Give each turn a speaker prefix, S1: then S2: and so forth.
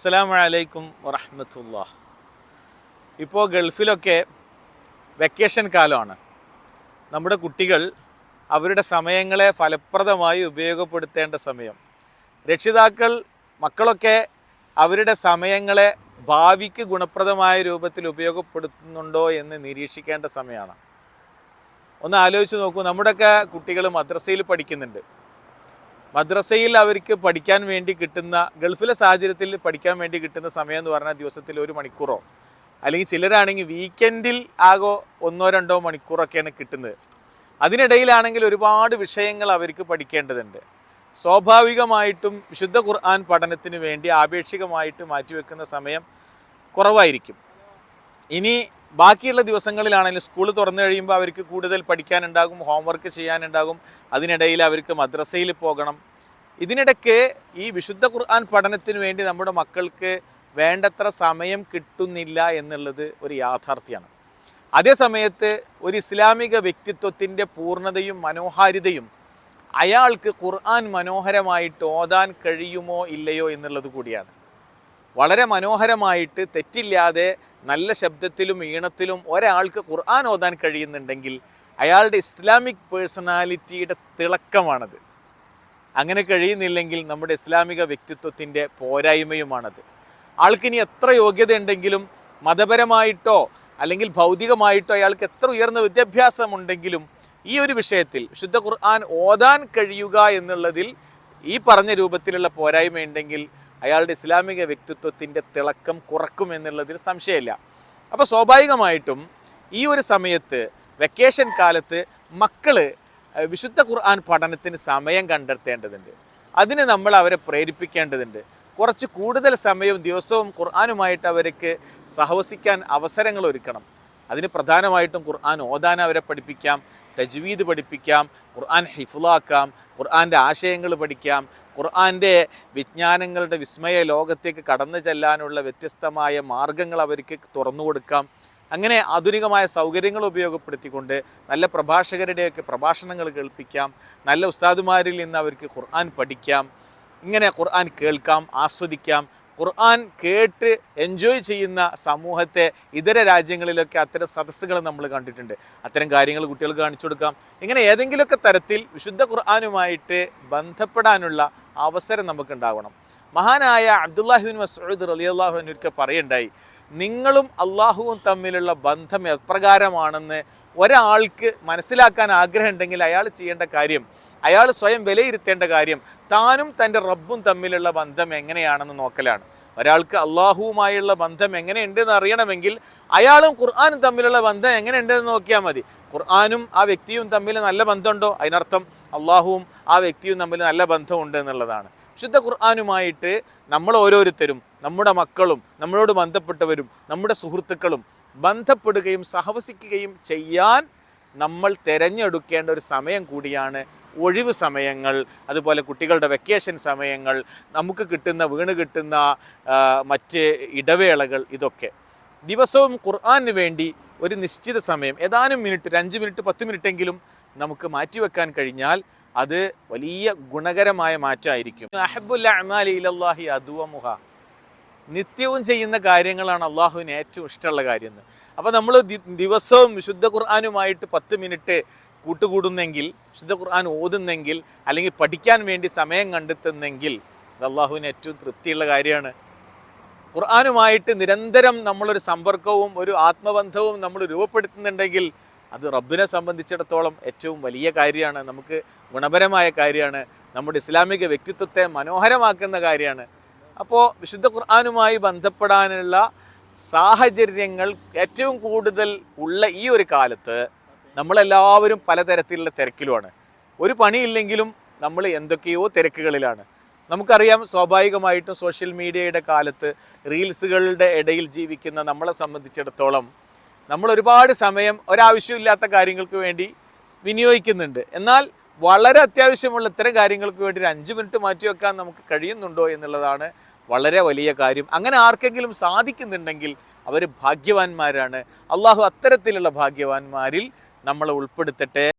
S1: അസ്സലാമു അലൈക്കും വറഹമത്തുള്ള. ഇപ്പോൾ ഗൾഫിലൊക്കെ വെക്കേഷൻ കാലമാണ്. നമ്മുടെ കുട്ടികൾ അവരുടെ സമയങ്ങളെ ഫലപ്രദമായി ഉപയോഗപ്പെടുത്തേണ്ട സമയം. രക്ഷിതാക്കൾ മക്കളൊക്കെ അവരുടെ സമയങ്ങളെ ഭാവിക്ക് ഗുണപ്രദമായ രൂപത്തിൽ ഉപയോഗപ്പെടുത്തുന്നുണ്ടോ എന്ന് നിരീക്ഷിക്കേണ്ട സമയമാണ്. ഒന്ന് ആലോചിച്ച് നോക്കൂ നമ്മുടെയൊക്കെ കുട്ടികൾ മദ്രസയിൽ പഠിക്കുന്നുണ്ട്. മദ്രസയിൽ അവർക്ക് പഠിക്കാൻ വേണ്ടി കിട്ടുന്ന ഗൾഫിലെ സാഹചര്യത്തിൽ പഠിക്കാൻ വേണ്ടി കിട്ടുന്ന സമയം എന്ന് പറഞ്ഞാൽ ദിവസത്തിൽ ഒരു മണിക്കൂറോ. അല്ലെങ്കിൽ ചിലരാണെങ്കിൽ വീക്കെൻഡിൽ ആകോ ഒന്നോ രണ്ടോ മണിക്കൂറൊക്കെയാണ് കിട്ടുന്നത്. അതിനിടയിലാണെങ്കിൽ ഒരുപാട് വിഷയങ്ങൾ അവർക്ക് പഠിക്കേണ്ടതുണ്ട്. സ്വാഭാവികമായിട്ടും വിശുദ്ധ ഖുർആൻ പഠനത്തിന് വേണ്ടി ആപേക്ഷികമായിട്ട് മാറ്റിവെക്കുന്ന സമയം കുറവായിരിക്കും. ഇനി ബാക്കിയുള്ള ദിവസങ്ങളിലാണെങ്കിലും സ്കൂൾ തുറന്നു കഴിയുമ്പോൾ അവർക്ക് കൂടുതൽ പഠിക്കാനുണ്ടാകും ഹോംവർക്ക് ചെയ്യാനുണ്ടാകും. അതിനിടയിൽ അവർക്ക് മദ്രസയിൽ പോകണം. ഇതിനിടയ്ക്ക് ഈ വിശുദ്ധ ഖുർആൻ പഠനത്തിന് വേണ്ടി നമ്മുടെ മക്കൾക്ക് വേണ്ടത്ര സമയം കിട്ടുന്നില്ല എന്നുള്ളത് ഒരു യാഥാർത്ഥ്യമാണ് അതേ സമയത്ത് ഒരു ഇസ്ലാമിക വ്യക്തിത്വത്തിന്റെ പൂർണതയും മനോഹാരിതയും അയാൾക്ക് ഖുർആൻ മനോഹരമായിട്ട് ഓതാൻ കഴിയുമോ ഇല്ലയോ എന്നുള്ളത് കൂടിയാണ്. വളരെ മനോഹരമായിട്ട് തെറ്റില്ലാതെ നല്ല ശബ്ദത്തിലും ഈണത്തിലും ഒരാൾക്ക് ഖുർആൻ ഓതാൻ കഴിയുന്നുണ്ടെങ്കിൽ അയാളുടെ ഇസ്ലാമിക് പേഴ്സണാലിറ്റിയുടെ തിളക്കമാണത്. അങ്ങനെ കഴിയുന്നില്ലെങ്കിൽ നമ്മുടെ ഇസ്ലാമിക വ്യക്തിത്വത്തിന്റെ പോരായ്മയുമാണത്. ആൾക്കിനി എത്ര യോഗ്യത ഉണ്ടെങ്കിലും മതപരമായിട്ടോ അല്ലെങ്കിൽ ഭൗതികമായിട്ടോ അയാൾക്ക് എത്ര ഉയർന്ന വിദ്യാഭ്യാസമുണ്ടെങ്കിലും ഈ ഒരു വിഷയത്തിൽ ശുദ്ധ ഖുർആൻ ഓതാൻ കഴിയുക എന്നുള്ളതിൽ ഈ പറഞ്ഞ രൂപത്തിലുള്ള പോരായ്മയുണ്ടെങ്കിൽ അയാളുടെ ഇസ്ലാമിക വ്യക്തിത്വത്തിന്റെ തിളക്കം കുറക്കും എന്നുള്ളതിൽ സംശയമില്ല. അപ്പോൾ സ്വാഭാവികമായിട്ടും ഈ ഒരു സമയത്ത് വെക്കേഷൻ കാലത്ത് മക്കൾ വിശുദ്ധ ഖുർആൻ പഠനത്തിന് സമയം കണ്ടെത്തേണ്ടതുണ്ട്. അതിന് നമ്മൾ അവരെ പ്രേരിപ്പിക്കേണ്ടതുണ്ട്. കുറച്ച് കൂടുതൽ സമയവും ദിവസവും ഖുർആാനുമായിട്ട് അവർക്ക് സഹവസിക്കാൻ അവസരങ്ങൾ ഒരുക്കണം. അതിന് പ്രധാനമായിട്ടും ഖുർആൻ ഓതാൻ അവരെ പഠിപ്പിക്കാം. തജ്വീദ് പഠിപ്പിക്കാം ഖുർആൻ ഹിഫുലാക്കാം ഖുർആന്റെ ആശയങ്ങൾ പഠിക്കാം ഖുർആന്റെ വിജ്ഞാനങ്ങളുടെ വിസ്മയ ലോകത്തേക്ക് കടന്നു ചെല്ലാനുള്ള വ്യത്യസ്തമായ മാർഗങ്ങൾ അവർക്ക് തുറന്നു കൊടുക്കാം. അങ്ങനെ ആധുനികമായ സൗകര്യങ്ങൾ ഉപയോഗപ്പെടുത്തിക്കൊണ്ട് നല്ല പ്രഭാഷകരുടെയൊക്കെ പ്രഭാഷണങ്ങൾ കേൾപ്പിക്കാം നല്ല ഉസ്താദുമാരിൽ നിന്ന് അവർക്ക് ഖുർആൻ പഠിക്കാം ഇങ്ങനെ ഖുർആൻ കേൾക്കാം ആസ്വദിക്കാം ഖുർആൻ കേട്ട് എൻജോയ് ചെയ്യുന്ന സമൂഹത്തെ ഇതര രാജ്യങ്ങളിലൊക്കെ അത്തരം സദസ്സുകൾ നമ്മൾ കണ്ടിട്ടുണ്ട്. അത്തരം കാര്യങ്ങൾ കുട്ടികൾക്ക് കാണിച്ചു കൊടുക്കാം. ഇങ്ങനെ ഏതെങ്കിലുമൊക്കെ തരത്തിൽ വിശുദ്ധ ഖുർആാനുമായിട്ട് ബന്ധപ്പെടാനുള്ള അവസരം നമുക്കുണ്ടാവണം. മഹാനായ അബ്ദുല്ലാഹിബിൻ മസൂദ് റലിയല്ലാഹുവിനൊക്കെ പറയുണ്ടായി നിങ്ങളും അള്ളാഹുവും തമ്മിലുള്ള ബന്ധം എപ്രകാരമാണെന്ന് ഒരാൾക്ക് മനസ്സിലാക്കാൻ ആഗ്രഹമുണ്ടെങ്കിൽ അയാൾ ചെയ്യേണ്ട കാര്യം അയാൾ സ്വയം വിലയിരുത്തേണ്ട കാര്യം താനും തന്റെ റബ്ബും തമ്മിലുള്ള ബന്ധം എങ്ങനെയാണെന്ന് നോക്കലാണ്. ഒരാൾക്ക് അള്ളാഹുവുമായുള്ള ബന്ധം എങ്ങനെയുണ്ടെന്ന് അറിയണമെങ്കിൽ അയാളും ഖുർആാനും തമ്മിലുള്ള ബന്ധം എങ്ങനെയുണ്ടെന്ന് നോക്കിയാൽ മതി. ഖുർആാനും ആ വ്യക്തിയും തമ്മിൽ നല്ല ബന്ധമുണ്ടോ? അതിനർത്ഥം അള്ളാഹുവും ആ വ്യക്തിയും തമ്മിൽ നല്ല ബന്ധമുണ്ട് എന്നുള്ളതാണ്. വിശുദ്ധ ഖുർആാനുമായിട്ട് നമ്മൾ ഓരോരുത്തരും നമ്മുടെ മക്കളും നമ്മളോട് ബന്ധപ്പെട്ടവരും നമ്മുടെ സുഹൃത്തുക്കളും ബന്ധപ്പെടുകയും സഹവസിക്കുകയും ചെയ്യാൻ നമ്മൾ തിരഞ്ഞെടുക്കേണ്ട ഒരു സമയം കൂടിയാണ് ഒഴിവ് സമയങ്ങൾ. അതുപോലെ കുട്ടികളുടെ വെക്കേഷൻ സമയങ്ങൾ നമുക്ക് കിട്ടുന്ന വീണ് കിട്ടുന്ന മറ്റ് ഇടവേളകൾ ഇതൊക്കെ. ദിവസവും ഖുർആന് വേണ്ടി ഒരു നിശ്ചിത സമയം ഏതാനും മിനിറ്റ് ഒരു അഞ്ച് മിനിറ്റ് പത്ത് മിനിറ്റെങ്കിലും നമുക്ക് മാറ്റിവെക്കാൻ കഴിഞ്ഞാൽ അത് വലിയ ഗുണകരമായ മാറ്റമായിരിക്കും അഹബുല്ലാഹി ഇലല്ലാഹി നിത്യവും ചെയ്യുന്ന കാര്യങ്ങളാണ് അള്ളാഹുവിന് ഏറ്റവും ഇഷ്ടമുള്ള കാര്യം എന്ന്. അപ്പോൾ നമ്മൾ ദിവസവും വിശുദ്ധ ഖുർആാനുമായിട്ട് പത്ത് മിനിറ്റ് കൂട്ടുകൂടുന്നെങ്കിൽ വിശുദ്ധ ഖുർആൻ ഓതുന്നെങ്കിൽ അല്ലെങ്കിൽ പഠിക്കാൻ വേണ്ടി സമയം കണ്ടെത്തുന്നെങ്കിൽ അത് അള്ളാഹുവിന് ഏറ്റവും തൃപ്തിയുള്ള കാര്യമാണ്. ഖുർആാനുമായിട്ട് നിരന്തരം നമ്മളൊരു സമ്പർക്കവും ഒരു ആത്മബന്ധവും നമ്മൾ രൂപപ്പെടുത്തുന്നുണ്ടെങ്കിൽ അത് റബ്ബിനെ സംബന്ധിച്ചിടത്തോളം ഏറ്റവും വലിയ കാര്യമാണ് നമുക്ക് ഗുണപരമായ കാര്യമാണ് നമ്മുടെ ഇസ്ലാമിക വ്യക്തിത്വത്തെ മനോഹരമാക്കുന്ന കാര്യമാണ്. അപ്പോൾ വിശുദ്ധ ഖുർആാനുമായി ബന്ധപ്പെടാനുള്ള സാഹചര്യങ്ങൾ ഏറ്റവും കൂടുതൽ ഉള്ള ഈ ഒരു കാലത്ത് നമ്മളെല്ലാവരും പലതരത്തിലുള്ള തിരക്കിലുമാണ്. ഒരു പണിയില്ലെങ്കിലും നമ്മൾ എന്തൊക്കെയോ തിരക്കുകളിലാണ്. നമുക്കറിയാം സ്വാഭാവികമായിട്ടും സോഷ്യൽ മീഡിയയുടെ കാലത്ത് റീൽസുകളുടെ ഇടയിൽ ജീവിക്കുന്ന നമ്മളെ സംബന്ധിച്ചിടത്തോളം നമ്മൾ ഒരുപാട് സമയം ഒരാവശ്യമില്ലാത്ത കാര്യങ്ങൾക്ക് വേണ്ടി വിനിയോഗിക്കുന്നുണ്ട്. എന്നാൽ വളരെ അത്യാവശ്യമുള്ള ഇത്തരം കാര്യങ്ങൾക്ക് വേണ്ടി ഒരു അഞ്ച് മിനിറ്റ് മാറ്റി വെക്കാൻ നമുക്ക് കഴിയുന്നുണ്ടോ എന്നുള്ളതാണ് വളരെ വലിയ കാര്യം. അങ്ങനെ ആർക്കെങ്കിലും സാധിക്കുന്നുണ്ടെങ്കിൽ അവർ ഭാഗ്യവാന്മാരാണ്. അള്ളാഹു അത്തരത്തിലുള്ള ഭാഗ്യവാന്മാരിൽ നമ്മളെ ഉൾപ്പെടുത്തട്ടെ.